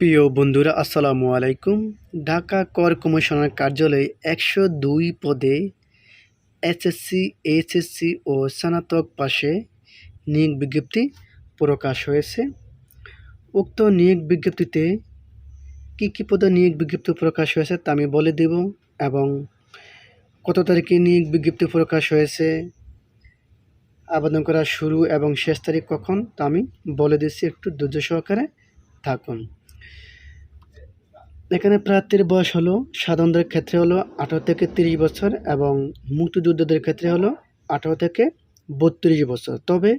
প্রিয় বন্ধুরা, আসসালামু আলাইকুম। ঢাকা কর কমিশনার কার্যালয়ে একশো দুই পদে এসএসসি, এইচএসসি ও স্নাতক পাশে নিয়োগ বিজ্ঞপ্তি প্রকাশ হয়েছে। উক্ত নিয়োগ বিজ্ঞপ্তিতে কী কী পদে নিয়োগ বিজ্ঞপ্তি প্রকাশ হয়েছে তা আমি বলে দেব এবং কত তারিখে নিয়োগ বিজ্ঞপ্তি প্রকাশ হয়েছে, আবেদন করা শুরু এবং শেষ তারিখ কখন তা আমি বলে দিচ্ছি। একটু ধৈর্য সহকারে থাকুন। এখানে প্রার্থীর বয়স হলো সাধারণদের ক্ষেত্রে হলো আঠারো থেকে তিরিশ বছর এবং মুক্তিযোদ্ধাদের ক্ষেত্রে হলো আঠারো থেকে বত্রিশ বছর। তবে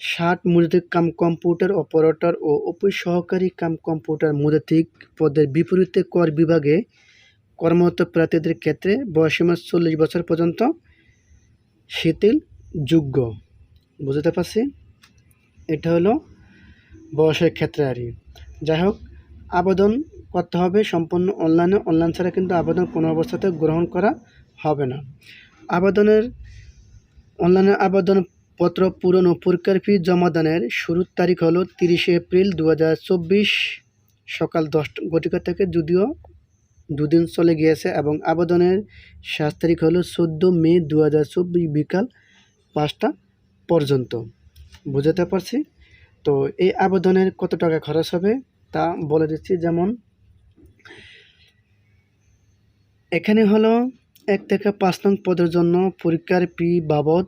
ষাট মুদ্রিক কাম কম্পিউটার অপারেটর ও অফিস সহকারী কাম কম্পিউটার মুদ্রিক পদের বিপরীতে কর বিভাগে কর্মরত প্রার্থীদের ক্ষেত্রে বয়সীমা চল্লিশ বছর পর্যন্ত শিথিল, যোগ্য। বুঝতে পারছি? এটা হলো বয়সের ক্ষেত্রে আর যাই হোক, আবেদন করতে হবে। সম্পূর্ণ অনলাইনে, অনলাইন ছাড়া কিন্তু আবেদন কোনো অবস্থাতে গ্রহণ করা হবে না। আবেদনের, অনলাইনে আবেদনপত্র পূরণ ও পরীক্ষার ফি জমাদানের শুরুর তারিখ হলো তিরিশে এপ্রিল দু হাজার চব্বিশ সকাল দশ ঘটিকা থেকে যদিও দুদিন চলে গিয়েছে এবং আবেদনের শেষ তারিখ হলো চোদ্দ মে দু হাজার চব্বিশ বিকাল পাঁচটা পর্যন্ত। বুঝাতে পারছি? তো এই আবেদনের কত টাকা খরচ হবে তা বলে দিচ্ছি। যেমন এখানে হলো এক থেকে পাঁচ নং পদের জন্য পরীক্ষার ফি বাবদ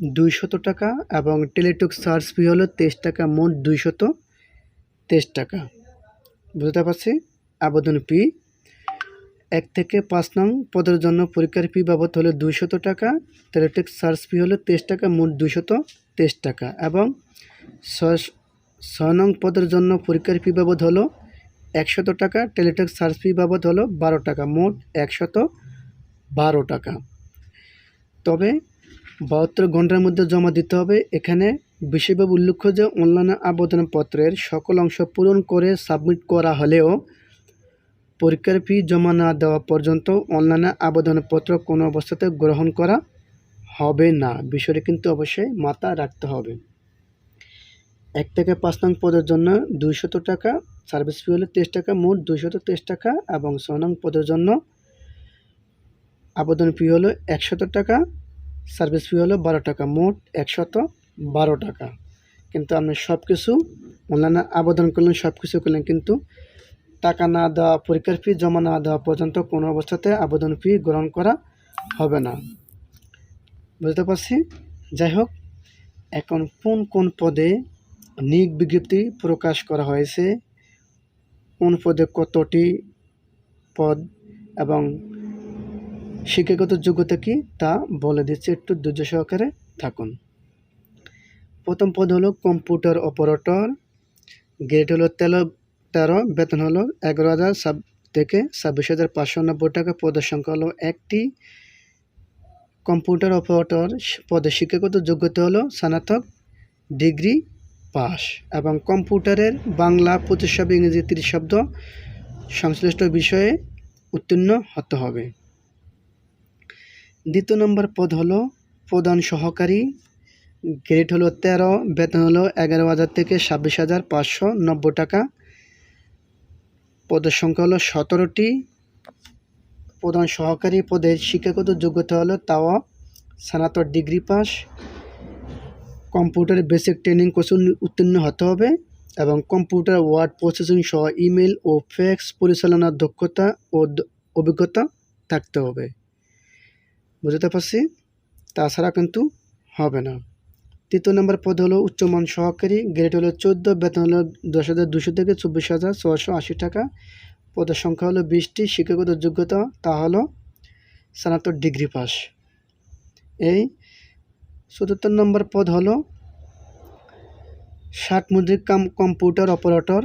দুইশত টাকা এবং টেলিটক সার্চ ফি হলো তেইশ টাকা, মোট দুইশত তেইশ টাকা। বুঝতে পারছি? আবেদন ফি। এক থেকে পাঁচ নং পদের জন্য পরীক্ষার ফি বাবদ হলো দুইশত টাকা, টেলিটক সার্চ ফি হলো তেইশ টাকা, মোট দুইশত তেইশ টাকা এবং ছয় নং পদের জন্য পরীক্ষার ফি বাবদ হলো একশত টাকা, টেলিটক সার্চ ফি বাবদ হলো বারো টাকা, মোট একশত বারো টাকা। তবে বাহাত্তর ঘণ্টার মধ্যে জমা দিতে হবে। এখানে বিশেষভাবে উল্লেখ্য যে অনলাইনে আবেদনপত্রের সকল অংশ পূরণ করে সাবমিট করা হলেও পরীক্ষার ফি জমা না দেওয়া পর্যন্ত অনলাইনে আবেদনপত্র কোনো অবস্থাতে গ্রহণ করা হবে না। বিষয়টি কিন্তু অবশ্যই মাথা রাখতে হবে। এক থেকে পাঁচ নং পদের জন্য দুইশত টাকা সার্ভিস ফি হলো তেইশ টাকা, মোট দুইশত তেইশ টাকা এবং ছয় নং পদের জন্য আবেদন ফি হলো একশত টাকা, সার্ভিস ফি হলো বারো টাকা, মোট একশত বারো টাকা। কিন্তু আপনি সব কিছু অনলাইনে আবেদন করলেন সব কিছু করলেন, কিন্তু টাকা না দেওয়া, পরীক্ষার ফি জমা না দেওয়া পর্যন্ত কোনো অবস্থাতে আবেদন ফি গ্রহণ করা হবে না। বুঝতে পারছি? যাই হোক, এখন কোন কোন পদে নিয়োগ বিজ্ঞপ্তি প্রকাশ করা হয়েছে? কোন পদে কতটি পদ এবং শিক্ষাগত যোগ্যতা কি তা বলে দিচ্ছে একটু ধৈর্য সহকারে থাকুন। প্রথম পদ হলো কম্পিউটার অপারেটর। গ্রেড হলো তেরো তেরো, বেতন হলো এগারো হাজার সাব, থেকে ছাব্বিশ হাজার পাঁচশো নব্বই টাকা। পদের সংখ্যা হলো একটি। কম্পিউটার অপারেটর পদে শিক্ষাগত যোগ্যতা হলো স্নাতক, ডিগ্রি পাস এবং কম্পিউটারের বাংলা পঁচিশ শব্দ ইংরেজি তিরিশ শব্দ সংশ্লিষ্ট বিষয়ে উত্তীর্ণ হতে হবে। দ্বিতীয় নম্বর পদ হলো প্রধান সহকারী। গ্রেড হলো তেরো, বেতন হলো এগারো হাজার থেকে ছাব্বিশ হাজার পাঁচশো নব্বই টাকা। পদের সংখ্যা হলো সতেরোটি। প্রধান সহকারী পদের শিক্ষাগত যোগ্যতা হলো তাও স্নাতক degree pass. Computer basic training course উত্তীর্ণ হতে হবে এবং কম্পিউটার ওয়ার্ড প্রসেসিং সহ ইমেল ও ফ্যাক্স পরিচালনার দক্ষতা ও অভিজ্ঞতা থাকতে হবে। বুঝতে পারছি? তাছাড়া কিন্তু হবে না। তৃতীয় নম্বর পদ হলো উচ্চমান সহকারী গ্রেড হলো চোদ্দ, বেতন হলো দশ হাজার দুশো থেকে চব্বিশ হাজার ছশো আশি টাকা। পদের সংখ্যা হলো বিশটি, শিক্ষাগত যোগ্যতা তা হলো স্নাতক ডিগ্রি পাস। এই চতুর্থ নম্বর পদ হলো ষাট মুদ্রিক কাম কম্পিউটার অপারেটর।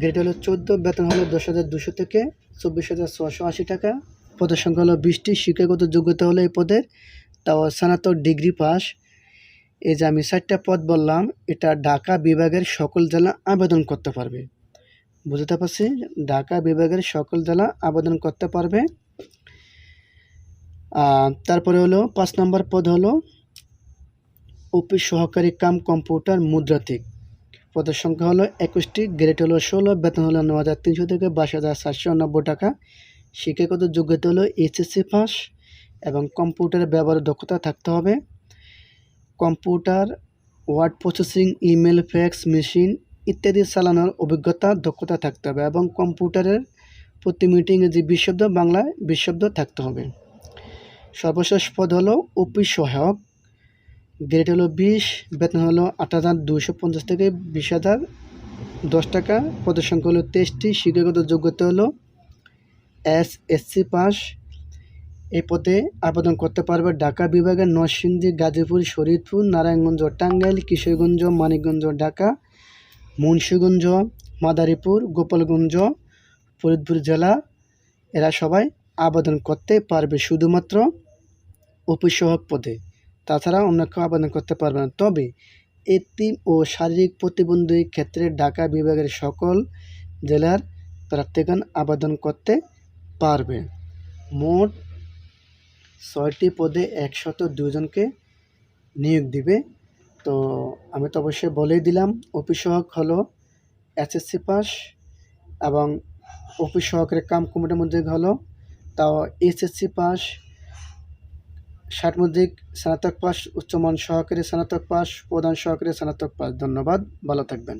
গ্রেড হলো চোদ্দ, বেতন হলো দশ হাজার দুশো থেকে চব্বিশ হাজার ছশো আশি টাকা। পদের সংখ্যা হলো বিশটি, শিক্ষাগত যোগ্যতা হলো এই পদের। তাও স্নাতক ডিগ্রি পাস। এই যে আমি চারটা পদ বললাম, এটা ঢাকা বিভাগের সকল জেলা আবেদন করতে পারবে। বুঝতে পারছি? ঢাকা বিভাগের সকল জেলা আবেদন করতে পারবে। তারপরে হলো পাঁচ নম্বর পদ হলো অফিস সহকারী কাম কম্পিউটার মুদ্রাতিক। পদের সংখ্যা হলো একুশটি, গ্রেড হলো ষোলো, বেতন হলো ন হাজার তিনশো থেকে বাইশ হাজার সাতশো নব্বই টাকা। শিক্ষাগত যোগ্যতা হলো এইচএসসি পাস এবং কম্পিউটার ব্যবহারের দক্ষতা থাকতে হবে। Computer, word processing, email, fax, machine ইত্যাদি চালানোর অভিজ্ঞতা, দক্ষতা থাকতে হবে এবং কম্পিউটারের প্রতি মিটিংয়ে যে বিশব্দ বাংলা বিশব্দ থাকতে হবে। সর্বশেষ পদ হলো অফিস সহায়ক। গ্রেড হলো বিশ, বেতন হলো আট হাজার দুশো পঞ্চাশ থেকে বিশ হাজার দশ টাকা। পদের সংখ্যা হলো তেইশটি, শিক্ষাগত যোগ্যতা হলো এস এসসি পাস। এই পদে আবেদন করতে পারবে ঢাকা বিভাগের নরসিংদী, গাজীপুর শরীয়তপুর নারায়ণগঞ্জ, টাঙ্গাইল, কিশোরগঞ্জ, মানিকগঞ্জ, ঢাকা, মুন্সীগঞ্জ, মাদারীপুর, গোপালগঞ্জ, ফরিদপুর জেলা। এরা সবাই আবেদন করতে পারবে শুধুমাত্র অফিস সহায়ক পদে। তাছাড়া অন্য কেউ আবেদন করতে পারবে না। তবে এতিম ও শারীরিক প্রতিবন্ধী ক্ষেত্রে ঢাকা বিভাগের সকল জেলার প্রার্থীগণ আবেদন করতে পারবে। মোট ছয়টি পদে একশত দুজনকে নিয়োগ দিবে। তো আমি তো অবশ্যই বলেই দিলাম, অফিস সহায়ক হলো এসএসসি পাস এবং অফিস সহকারী কাম কমিটির মধ্যে হলো তাও এসএসসি পাস ষাটমধ্যিক স্নাতক পাস উচ্চমান সহকারী স্নাতক পাস প্রধান সহকারী স্নাতক পাস ধন্যবাদ ভালো থাকবেন।